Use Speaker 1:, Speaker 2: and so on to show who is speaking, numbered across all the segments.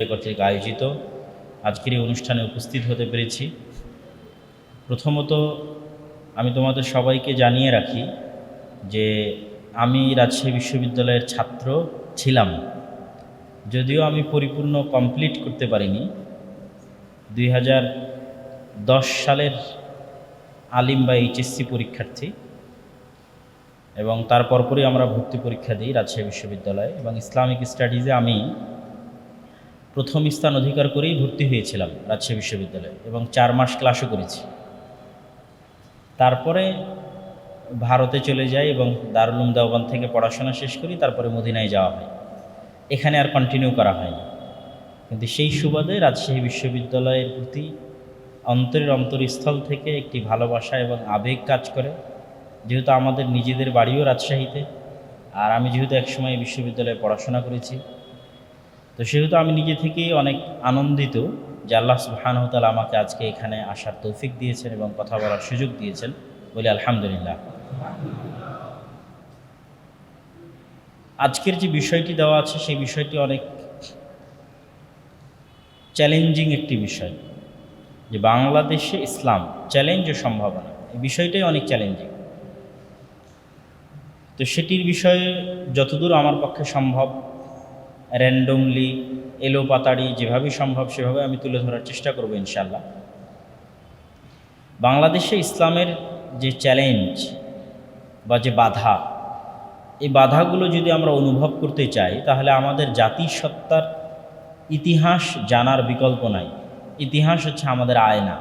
Speaker 1: কর্তৃক আয়োজিত। আজকের এই অনুষ্ঠানে উপস্থিত হতে পেরেছি। প্রথমত আমি তোমাদের সবাইকে জানিয়ে রাখি যে আমি রাজশাহী বিশ্ববিদ্যালয়ের ছাত্র ছিলাম। যদিও আমি পরিপূর্ণ কমপ্লিট করতে পারিনি। দুই হাজার দশ সালের আলিম বা এইচএসসি পরীক্ষার্থী এবং তার পরপরই আমরা ভর্তি পরীক্ষা দিই রাজশাহী বিশ্ববিদ্যালয়ে এবং ইসলামিক স্টাডিজে আমি প্রথম স্থান অধিকার করেই ভর্তি হয়েছিলাম রাজশাহী বিশ্ববিদ্যালয়ে এবং চার মাস ক্লাসও করেছি। তারপরে ভারতে চলে যাই এবং দারুল উলুম দেওবান থেকে পড়াশোনা শেষ করি, তারপরে মদিনায় যাওয়া হয়। এখানে আর কন্টিনিউ করা হয়নি। কিন্তু সেই সুবাদে রাজশাহী বিশ্ববিদ্যালয়ের প্রতি অন্তরের অন্তরস্থল থেকে একটি ভালোবাসা এবং আবেগ কাজ করে। যেহেতু আমাদের নিজেদের বাড়িও রাজশাহীতে, আর আমি যেহেতু একসময় বিশ্ববিদ্যালয়ে পড়াশোনা করেছি তো সেহেতু আমি নিজে থেকেই অনেক আনন্দিত যে আল্লাহ সুবাহানহতাল আমাকে আজকে এখানে আসার তৌফিক দিয়েছেন এবং কথা বলার সুযোগ দিয়েছেন বলে আলহামদুলিল্লাহ। আজকের যে বিষয়টি দেওয়া আছে সেই বিষয়টি অনেক চ্যালেঞ্জিং একটি বিষয়, যে বাংলাদেশে ইসলাম চ্যালেঞ্জ ও সম্ভাবনা, এই বিষয়টাই অনেক চ্যালেঞ্জিং তো সেটির বিষয়ে যতদূর আমার পক্ষে সম্ভব র্যান্ডমলি এলো পাতাড়ি যেভাবেই সম্ভব সেভাবে আমি তুলে ধরার চেষ্টা করব ইনশাল্লাহ বাংলাদেশে ইসলামের যে চ্যালেঞ্জ বা যে বাধা, এই বাধাগুলো যদি আমরা অনুভব করতে চাই, তাহলে আমাদের জাতিসত্তার ইতিহাস জানার বিকল্প নাই। ইতিহাস হচ্ছে আমাদের আয়না।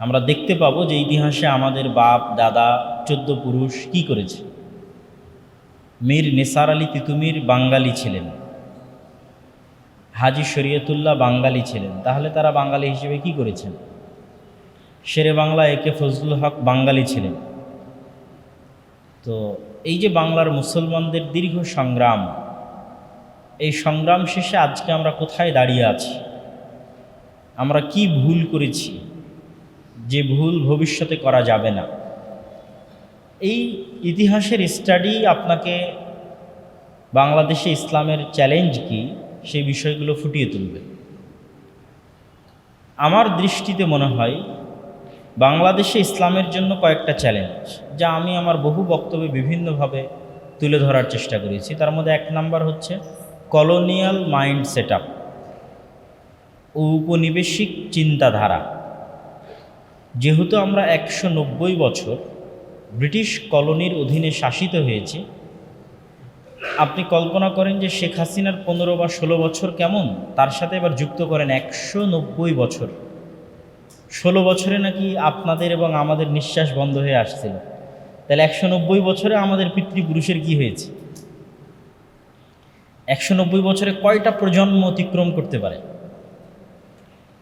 Speaker 1: আমরা দেখতে পাবো যে ইতিহাসে আমাদের বাপ, দাদা, চোদ্দ পুরুষ কি করেছে। মীর নেসার আলী তিতুমির বাঙালি ছিলেন। হাজি শরীয়তুল্লাহ বাঙালি ছিলেন। তাহলে তারা বাঙালি হিসেবে কি করেছেন? শেরে বাংলা একে ফজলুল হক বাঙালি ছিলেন। তো এই যে বাংলার মুসলমানদের দীর্ঘ সংগ্রাম, এই সংগ্রাম শেষে আজকে আমরা কোথায় দাঁড়িয়ে আছি? আমরা কি ভুল করেছি? যে ভুল ভবিষ্যতে করা যাবে না। এই ইতিহাসের স্টাডি আপনাকে বাংলাদেশে ইসলামের চ্যালেঞ্জ কি? সেই বিষয়গুলো ফুটিয়ে তুলবে। আমার দৃষ্টিতে মনে হয়, বাংলাদেশে ইসলামের জন্য কয়েকটা চ্যালেঞ্জ যা আমি আমার বহু বক্তব্যে বিভিন্নভাবে তুলে ধরার চেষ্টা করেছি। তার মধ্যে এক নাম্বার হচ্ছে কলোনিয়াল মাইন্ড সেট আপ ঔপনিবেশিক চিন্তাধারা। যেহেতু আমরা একশো নব্বই বছর ব্রিটিশ কলোনির অধীনে শাসিত হয়েছে। আপনি কল্পনা করেন যে শেখ হাসিনার পনেরো বা ষোলো বছর কেমন? তার সাথে এবার যুক্ত করেন একশো নব্বই বছর। ষোলো বছরে নাকি আপনাদের এবং আমাদের নিঃশ্বাস বন্ধ হয়ে আসছিল। তাহলে একশো নব্বই বছরে আমাদের পিতৃপুরুষের কি হয়েছে? একশো নব্বই বছরে কয়টা প্রজন্ম অতিক্রম করতে পারে?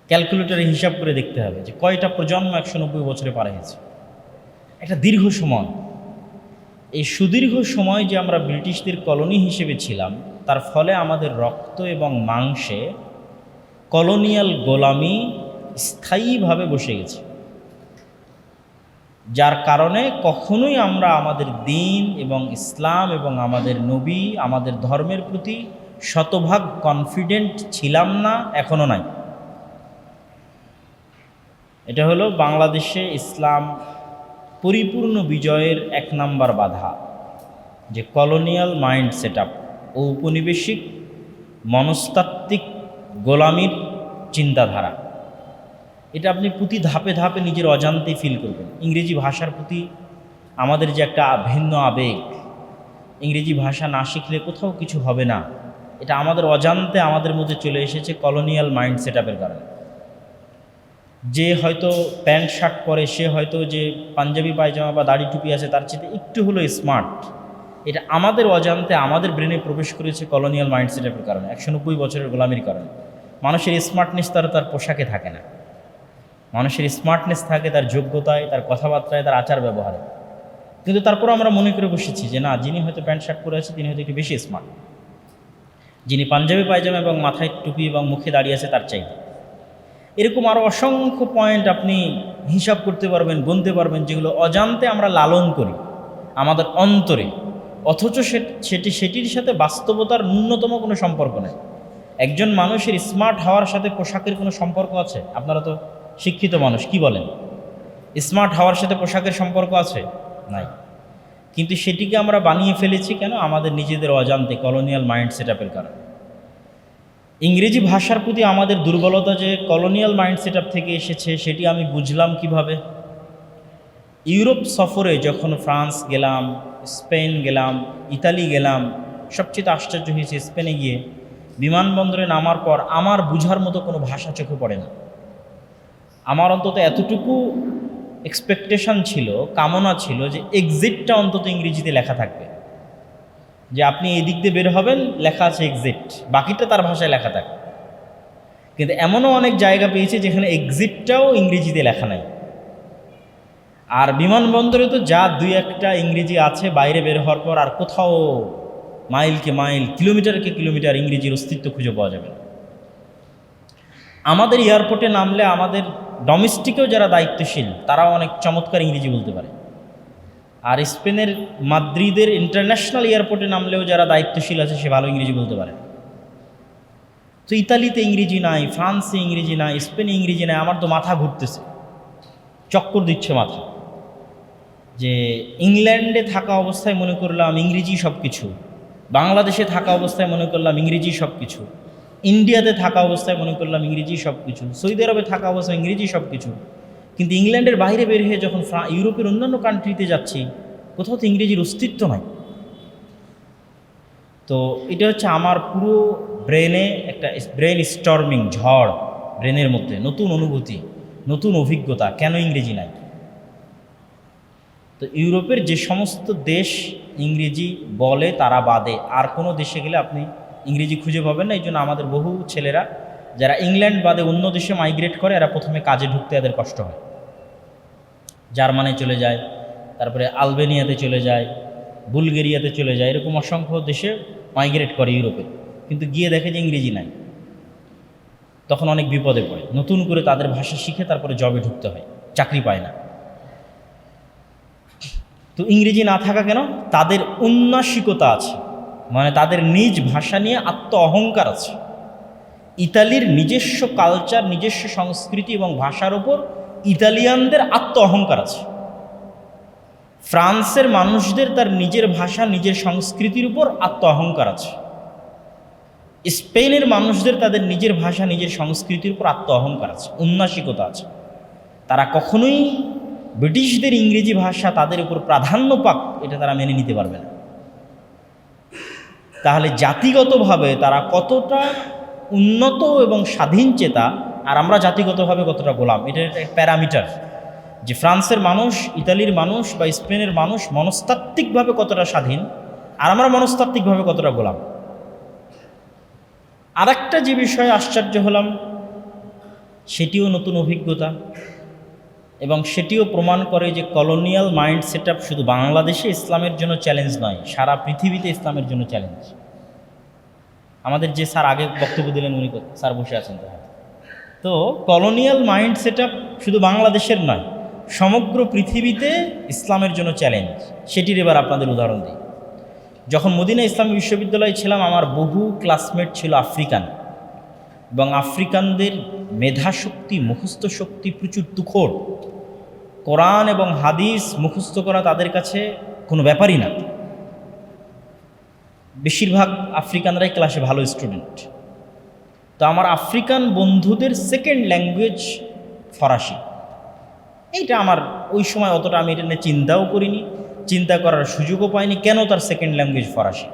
Speaker 1: ক্যালকুলেটরে হিসাব করে দেখতে হবে যে কয়টা প্রজন্ম একশো নব্বই বছরে পার হয়েছে। একটা দীর্ঘ সময়। এই সুদীর্ঘ সময় যে আমরা ব্রিটিশদের কলোনি হিসেবে ছিলাম, তার ফলে আমাদের রক্ত এবং মাংসে কলোনিয়াল গোলামি স্থায়ীভাবে বসে গেছে। যার কারণে কখনোই আমরা আমাদের দিন এবং ইসলাম এবং আমাদের নবী, আমাদের ধর্মের প্রতি শতভাগ কনফিডেন্ট ছিলাম না এখনও নাই। এটা হলো বাংলাদেশে ইসলাম পরিপূর্ণ বিজয়ের এক নাম্বার বাধা, যে কলোনিয়াল মাইন্ড সেট আপ ঔপনিবেশিক মনস্তাত্ত্বিক গোলামির চিন্তাধারা। এটা আপনি প্রতি ধাপে ধাপে নিজের অজান্তে ফিল করবেন। ইংরেজি ভাষার প্রতি আমাদের যে একটা ভিন্ন আবেগ, ইংরেজি ভাষা না শিখলে কোথাও কিছু হবে না। এটা আমাদের অজান্তে আমাদের মধ্যে চলে এসেছে কলোনিয়াল মাইন্ড সেট আপের কারণে। যে হয়তো প্যান্ট, শার্ট পরে, সে হয়তো যে পাঞ্জাবি, পায়জামা বা দাড়ি টুপি আছে, তার চেয়ে একটু হলো স্মার্ট এটা আমাদের অজান্তে আমাদের ব্রেনে প্রবেশ করেছে কলোনিয়াল মাইন্ড সেটআপের কারণে, একশো নব্বই বছরের গোলামির কারণে। মানুষের স্মার্টনেস তার তার পোশাকে থাকে না। মানুষের স্মার্টনেস থাকে তার যোগ্যতায়, তার কথাবার্তায়, তার আচার ব্যবহারে। কিন্তু তারপর আমরা মনে করে বসেছি যে না, যিনি হয়তো প্যান্ট, শার্ট পরে আছে, তিনি হয়তো একটু বেশি স্মার্ট যিনি পাঞ্জাবি, পায়জামা এবং মাথায় টুপি এবং মুখে দাঁড়িয়ে আছে, তার চাইতে। এরকম আরও অসংখ্য পয়েন্ট আপনি হিসাব করতে পারবেন গুনতে পারবেন, যেগুলো অজান্তে আমরা লালন করি, আমাদের অন্তরে। অথচ সেটি, সেটির সাথে বাস্তবতার ন্যূনতম কোনো সম্পর্ক নেই। একজন মানুষের স্মার্ট হওয়ার সাথে পোশাকের কোনো সম্পর্ক আছে? আপনারা তো শিক্ষিত মানুষ, কি বলেন? স্মার্ট হওয়ার সাথে পোশাকের সম্পর্ক আছে? নাই। কিন্তু সেটিকে আমরা বানিয়ে ফেলেছি কেন? আমাদের নিজেদের অজান্তে কলোনিয়াল মাইন্ড সেট আপের কারণে। ইংরেজি ভাষার প্রতি আমাদের দুর্বলতা যে কলোনিয়াল মাইন্ড সেট থেকে এসেছে, সেটি আমি বুঝলাম কীভাবে? ইউরোপ সফরে যখন ফ্রান্স গেলাম, স্পেন গেলাম, ইতালি গেলাম, সবচেয়ে আশ্চর্য হয়েছে স্পেনে গিয়ে বিমানবন্দরে নামার পর আমার বুঝার মতো কোনো ভাষা চোখে পড়ে না। আমার অন্তত এতটুকু এক্সপেকটেশন ছিল, কামনা ছিল যে এক্সিটটা অন্তত ইংরেজিতে লেখা থাকবে। যে আপনি এই দিক দিয়ে বের হবেন, লেখা আছে এক্সিট বাকিটা তার ভাষায় লেখা থাকে। কিন্তু এমনও অনেক জায়গা পেয়েছে যেখানে এক্সিটটাও ইংরেজিতে লেখা নাই। আর বিমানবন্দরে তো যা দুই একটা ইংরেজি আছে, বাইরে বের হওয়ার পর আর কোথাও মাইলকে মাইল, কিলোমিটারকে কিলোমিটার ইংরেজির অস্তিত্ব খুঁজে পাওয়া যাবে না। আমাদের এয়ারপোর্টে নামলে আমাদের ডোমেস্টিকেও যারা দায়িত্বশীল, তারাও অনেক চমৎকার ইংরেজি বলতে পারে। আর স্পেনের মাদ্রিদের ইন্টারন্যাশনাল এয়ারপোর্টে নামলেও যারা দায়িত্বশীল আছে, সে ভালো ইংরেজি বলতে পারে। তো ইতালিতে ইংরেজি নাই, ফ্রান্সে ইংরেজি নাই, স্পেনে ইংরেজি নাই, আমার তো মাথা ঘুরতেছে। চক্কর দিচ্ছে মাথা। যে ইংল্যান্ডে থাকা অবস্থায় মনে করলাম ইংরেজি সব কিছু বাংলাদেশে থাকা অবস্থায় মনে করলাম ইংরেজি সব কিছু ইন্ডিয়াতে থাকা অবস্থায় মনে করলাম ইংরেজি সব কিছু সৌদি আরবে থাকা অবস্থায় ইংরেজি সব কিছু কিন্তু ইংল্যান্ডের বাইরে বের হয়ে যখন ইউরোপের অন্যান্য কান্ট্রিতে যাচ্ছি, কোথাও তো ইংরেজির অস্তিত্ব নাই। তো এটা হচ্ছে আমার পুরো ব্রেনে একটা ব্রেন স্টর্মিং ঝড় ব্রেনের মধ্যে, নতুন অনুভূতি, নতুন অভিজ্ঞতা, কেন ইংরেজি নাই? তো ইউরোপের যে সমস্ত দেশ ইংরেজি বলে, তারা বাদে। আর কোনো দেশে গেলে আপনি ইংরেজি খুঁজে পাবেন না, এই জন্য আমাদের বহু ছেলেরা যারা ইংল্যান্ড বাদে অন্য দেশে মাইগ্রেট করে, এরা প্রথমে কাজে ঢুকতে এদের কষ্ট হয়। জার্মানে চলে যায়, তারপরে আলবেনিয়াতে চলে যায়, বুলগেরিয়াতে চলে যায়, এরকম অসংখ্য দেশে মাইগ্রেট করে ইউরোপে। কিন্তু গিয়ে দেখে যে ইংরেজি নাই। তখন অনেক বিপদে পড়ে। নতুন করে তাদের ভাষা শিখে তারপরে জবে ঢুকতে হয়। চাকরি পায় না। তো ইংরেজি না থাকা কেন? তাদের উন্নাসিকতা আছে। মানে তাদের নিজ ভাষা নিয়ে আত্ম অহংকার আছে। ইতালির নিজস্ব কালচার নিজস্ব সংস্কৃতি এবং ভাষার ওপর ইতালিয়ানদের আত্ম অহংকার আছে। ফ্রান্সের মানুষদের তার নিজের ভাষা, নিজের সংস্কৃতির উপর আত্ম অহংকার আছে। স্পেনের মানুষদের তাদের নিজের ভাষা, নিজের সংস্কৃতির উপর আত্ম অহংকার আছে উন্নাসিকতা আছে। তারা কখনোই ব্রিটিশদের ইংরেজি ভাষা তাদের উপর প্রাধান্য পাক, এটা তারা মেনে নিতে পারবে না। তাহলে জাতিগতভাবে তারা কতটা উন্নত এবং স্বাধীন চেতা, আর আমরা জাতিগতভাবে কতটা গোলাম, এটা একটা প্যারামিটার। যে ফ্রান্সের মানুষ, ইতালির মানুষ বা স্পেনের মানুষ মনস্তাত্ত্বিকভাবে কতটা স্বাধীন, আর আমরা মনস্তাত্ত্বিকভাবে কতটা গোলাম। আর একটা যে বিষয়ে আশ্চর্য হলাম, সেটিও নতুন অভিজ্ঞতা, এবং সেটিও প্রমাণ করে যে কলোনিয়াল মাইন্ড সেট শুধু বাংলাদেশে ইসলামের জন্য চ্যালেঞ্জ নয়, সারা পৃথিবীতে ইসলামের জন্য চ্যালেঞ্জ। আমাদের যে স্যার আগে বক্তব্য দিলেন উনি স্যার বসে আছেন তো হ্যাঁ। তো কলোনিয়াল মাইন্ড সেট শুধু বাংলাদেশের নয়, সমগ্র পৃথিবীতে ইসলামের জন্য চ্যালেঞ্জ সেটির এবার আপনাদের উদাহরণ দিই। যখন মদিনা ইসলামী বিশ্ববিদ্যালয়ে ছিলাম, আমার বহু ক্লাসমেট ছিল আফ্রিকান। এবং আফ্রিকানদের মেধাশক্তি, মুখস্থ শক্তি প্রচুর তুখোর কোরআন এবং হাদিস মুখস্থ করা তাদের কাছে কোনো ব্যাপারই না। বেশিরভাগ আফ্রিকানরাই ক্লাসে ভালো স্টুডেন্ট তো আমার আফ্রিকান বন্ধুদের সেকেন্ড ল্যাঙ্গুয়েজ ফরাসি। এইটা আমার ওই সময় অতটা আমি এটা নিয়ে চিন্তাও করিনি, চিন্তা করার সুযোগও পাইনি, কেন তার সেকেন্ড ল্যাঙ্গুয়েজ ফরাসি?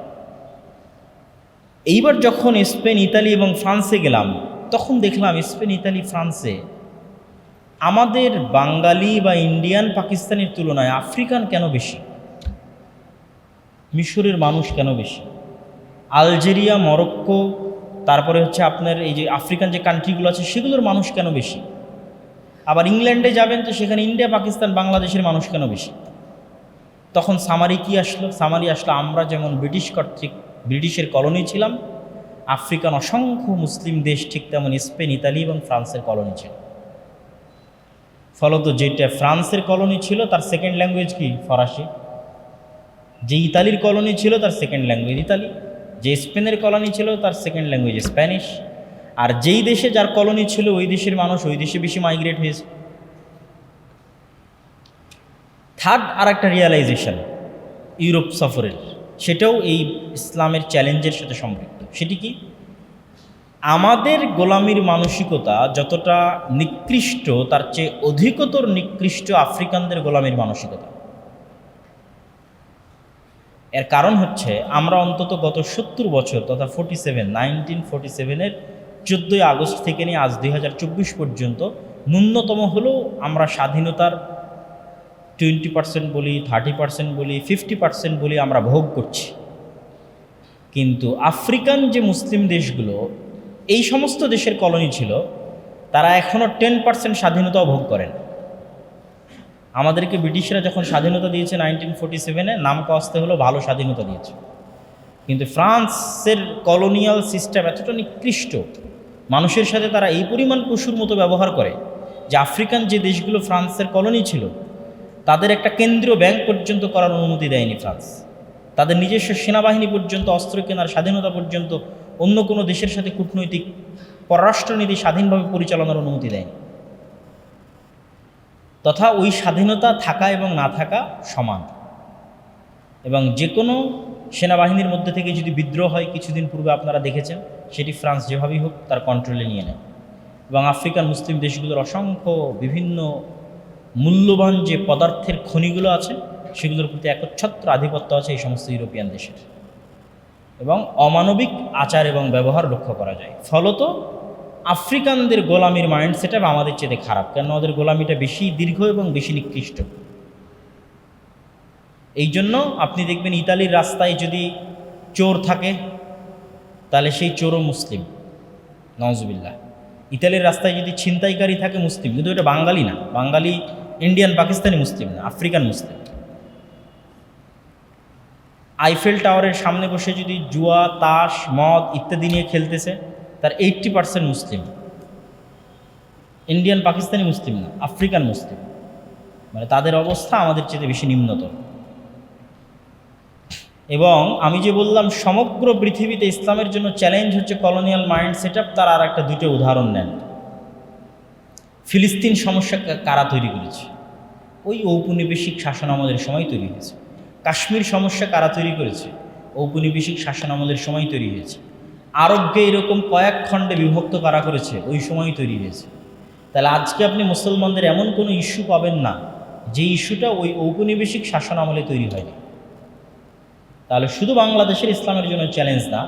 Speaker 1: এইবার যখন স্পেন, ইতালি এবং ফ্রান্সে গেলাম, তখন দেখলাম স্পেন, ইতালি, ফ্রান্সে আমাদের বাঙালি বা ইন্ডিয়ান, পাকিস্তানের তুলনায় আফ্রিকান কেন বেশি? মিশরের মানুষ কেন বেশি? আলজেরিয়া, মরক্কো, তারপরে হচ্ছে আপনার এই যে আফ্রিকান যে কান্ট্রিগুলো আছে, সেগুলোর মানুষ কেন বেশি? আবার ইংল্যান্ডে যাবেন তো সেখানে ইন্ডিয়া, পাকিস্তান, বাংলাদেশের মানুষ কেন বেশি? তখন সামারি কি আসলো? সামারি আসলো, আমরা যেমন ব্রিটিশ কর্তৃক, ব্রিটিশের কলোনি ছিলাম, আফ্রিকান অসংখ্য মুসলিম দেশ ঠিক তেমন স্পেন, ইতালি এবং ফ্রান্সের কলোনি ছিল। ফলত যেটা ফ্রান্সের কলোনি ছিল, তার সেকেন্ড ল্যাঙ্গুয়েজ কি? ফরাসি। যে ইতালির কলোনি ছিল, তার সেকেন্ড ল্যাঙ্গুয়েজ ইতালি। যে স্পেনের কলোনি ছিল, তার সেকেন্ড ল্যাঙ্গুয়েজ স্প্যানিশ আর যেই দেশে যার কলোনি ছিল, ওই দেশের মানুষ, ওই দেশে বেশি মাইগ্রেট হয়েছে। থার্ড আর একটা রিয়ালাইজেশন ইউরোপ সফরের। সেটাও এই ইসলামের চ্যালেঞ্জের সাথে সম্পৃক্ত। সেটি কি? আমাদের গোলামির মানসিকতা যতটা নিকৃষ্ট, তার চেয়ে অধিকতর নিকৃষ্ট আফ্রিকানদের গোলামির মানসিকতা। এর কারণ হচ্ছে আমরা অন্তত গত সত্তর বছর তথা ফোর্টি সেভেন নাইনটিন ফোর্টি সেভেনের চোদ্দোই আগস্ট থেকে নিয়ে আজ দুই হাজার চব্বিশ পর্যন্ত ন্যূনতম হলেও আমরা স্বাধীনতার টোয়েন্টি পার্সেন্ট বলি থার্টি পার্সেন্ট বলি ফিফটি পার্সেন্ট বলি আমরা ভোগ করছি। কিন্তু আফ্রিকান যে মুসলিম দেশগুলো, এই সমস্ত দেশের কলোনি ছিল, তারা এখনও টেন পার্সেন্ট স্বাধীনতাও ভোগ করেন। আমাদেরকে ব্রিটিশরা যখন স্বাধীনতা দিয়েছে নাইনটিন ফোর্টি সেভেনে, নাম কস্তে হলো ভালো স্বাধীনতা দিয়েছে। কিন্তু ফ্রান্সের কলোনিয়াল সিস্টেম এতটা নিকৃষ্ট, মানুষের সাথে তারা এই পরিমাণ পশুর মতো ব্যবহার করে যে আফ্রিকান যে দেশগুলো ফ্রান্সের কলোনি ছিল, তাদের একটা কেন্দ্রীয় ব্যাংক পর্যন্ত করার অনুমতি দেয়নি ফ্রান্স। তাদের নিজস্ব সেনাবাহিনী পর্যন্ত, অস্ত্র কেনার স্বাধীনতা পর্যন্ত অন্য কোনো দেশের সাথে কূটনৈতিক পররাষ্ট্রনীতি স্বাধীনভাবে পরিচালনার অনুমতি দেয়নি। তথা ওই স্বাধীনতা থাকা এবং না থাকা সমান। এবং যে কোনো সেনাবাহিনীর মধ্যে থেকে যদি বিদ্রোহ হয়, কিছুদিন পূর্বে আপনারা দেখেছেন, সেটি ফ্রান্স যেভাবেই হোক তার কন্ট্রোলে নিয়ে নেয়। এবং আফ্রিকান মুসলিম দেশগুলোর অসংখ্য বিভিন্ন মূল্যবান যে পদার্থের খনিগুলো আছে, সেগুলোর প্রতি একচ্ছত্র আধিপত্য আছে এই সমস্ত ইউরোপিয়ান দেশের। এবং অমানবিক আচার এবং ব্যবহার লক্ষ্য করা যায়। ফলত আফ্রিকানদের গোলামির মাইন্ড সেট আমাদের চেয়ে খারাপ কেন ওদের গোলামিটা বেশি দীর্ঘ এবং বেশি নিকৃষ্ট। এই জন্য আপনি দেখবেন ইতালির রাস্তায় যদি চোর থাকে, তাহলে সেই চোরও মুসলিম। নজবিল্লা ইতালির রাস্তায় যদি ছিনতাইকারী থাকে, মুসলিম। কিন্তু এটা বাঙালি না। বাঙালি, ইন্ডিয়ান, পাকিস্তানি মুসলিম না, আফ্রিকান মুসলিম। আইফেল টাওয়ারের সামনে বসে যদি জুয়া, তাস, মদ ইত্যাদি নিয়ে খেলতেছে তার এইট্টি পার্সেন্ট মুসলিম। ইন্ডিয়ান পাকিস্তানি মুসলিম না আফ্রিকান মুসলিম। মানে তাদের অবস্থা আমাদের চেয়ে বেশি নিম্নতর। এবং আমি যে বললাম, সমগ্র পৃথিবীতে ইসলামের জন্য চ্যালেঞ্জ হচ্ছে কলোনিয়াল মাইন্ড সেট আপ তার আর একটা দুটো উদাহরণ নেন। ফিলিস্তিন সমস্যা কারা তৈরি করেছে? ওই ঔপনিবেশিক শাসন আমাদের সময় তৈরি হয়েছে। কাশ্মীর সমস্যা কারা তৈরি করেছে? ঔপনিবেশিক শাসন আমাদের সময় তৈরি হয়েছে। আরবকে এরকম কয়েক খণ্ডে বিভক্ত করা করেছে, ওই সময় তৈরি হয়েছে। তাহলে আজকে আপনি মুসলমানদের এমন কোনো ইস্যু পাবেন না, যে ইস্যুটা ওই ঔপনিবেশিক শাসন আমলে তৈরি হয়নি। তাহলে শুধু বাংলাদেশের ইসলামের জন্য চ্যালেঞ্জ না,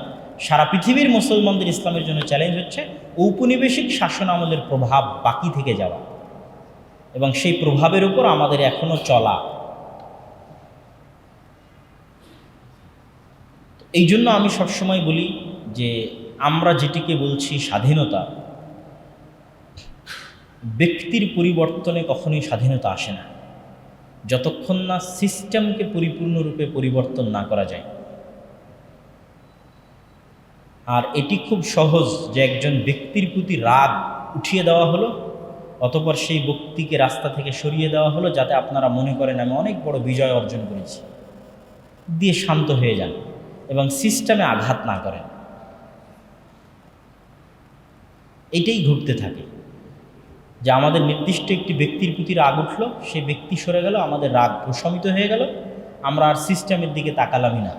Speaker 1: সারা পৃথিবীর মুসলমানদের ইসলামের জন্য চ্যালেঞ্জ হচ্ছে ঔপনিবেশিক শাসন আমলের প্রভাব বাকি থেকে যাওয়া। এবং সেই প্রভাবের উপর আমাদের এখনও চলা। এই জন্য আমি সবসময় বলি যে আমরা যেটিকে বলছি স্বাধীনতা, ব্যক্তির পরিবর্তনে কখনোই স্বাধীনতা আসে না। যতক্ষণ না সিস্টেমকে পরিপূর্ণরূপে পরিবর্তন না করা যায়। আর এটি খুব সহজ যে একজন ব্যক্তির প্রতি রাগ উঠিয়ে দেওয়া হলো, অতপর সেই ব্যক্তিকে রাস্তা থেকে সরিয়ে দেওয়া হলো, যাতে আপনারা মনে করেন আমি অনেক বড় বিজয় অর্জন করেছি। দিয়ে শান্ত হয়ে যান এবং সিস্টেমে আঘাত না করেন। এটাই ঘটতে থাকে। যে আমাদের নির্দিষ্ট একটি ব্যক্তির প্রতি রাগ উঠল, সে ব্যক্তি সরে গেল, আমাদের রাগ প্রশমিত হয়ে গেল, আমরা আর সিস্টেমের দিকে তাকালামই না।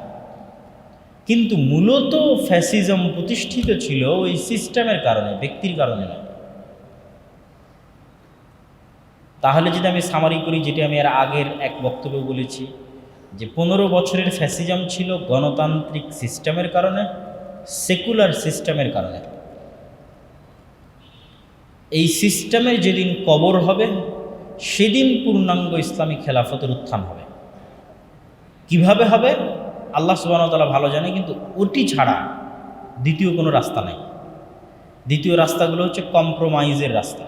Speaker 1: কিন্তু মূলত ফ্যাসিজম প্রতিষ্ঠিত ছিল ওই সিস্টেমের কারণে, ব্যক্তির কারণে নয়। তাহলে যদি আমি সামারি করি, যেটি আমি আর আগের এক বক্তব্য বলেছি, যে পনেরো বছরের ফ্যাসিজম ছিল গণতান্ত্রিক সিস্টেমের কারণে, সেকুলার সিস্টেমের কারণে। এই সিস্টেমের যেদিন কবর হবে, সেদিন পূর্ণাঙ্গ ইসলামী খেলাফতের উত্থান হবে। কীভাবে হবে? আল্লাহ সুবাহতালা ভালো জানে, কিন্তু ওটি ছাড়া দ্বিতীয় কোনো রাস্তা নেই। দ্বিতীয় রাস্তাগুলো হচ্ছে কম্প্রোমাইজের রাস্তা।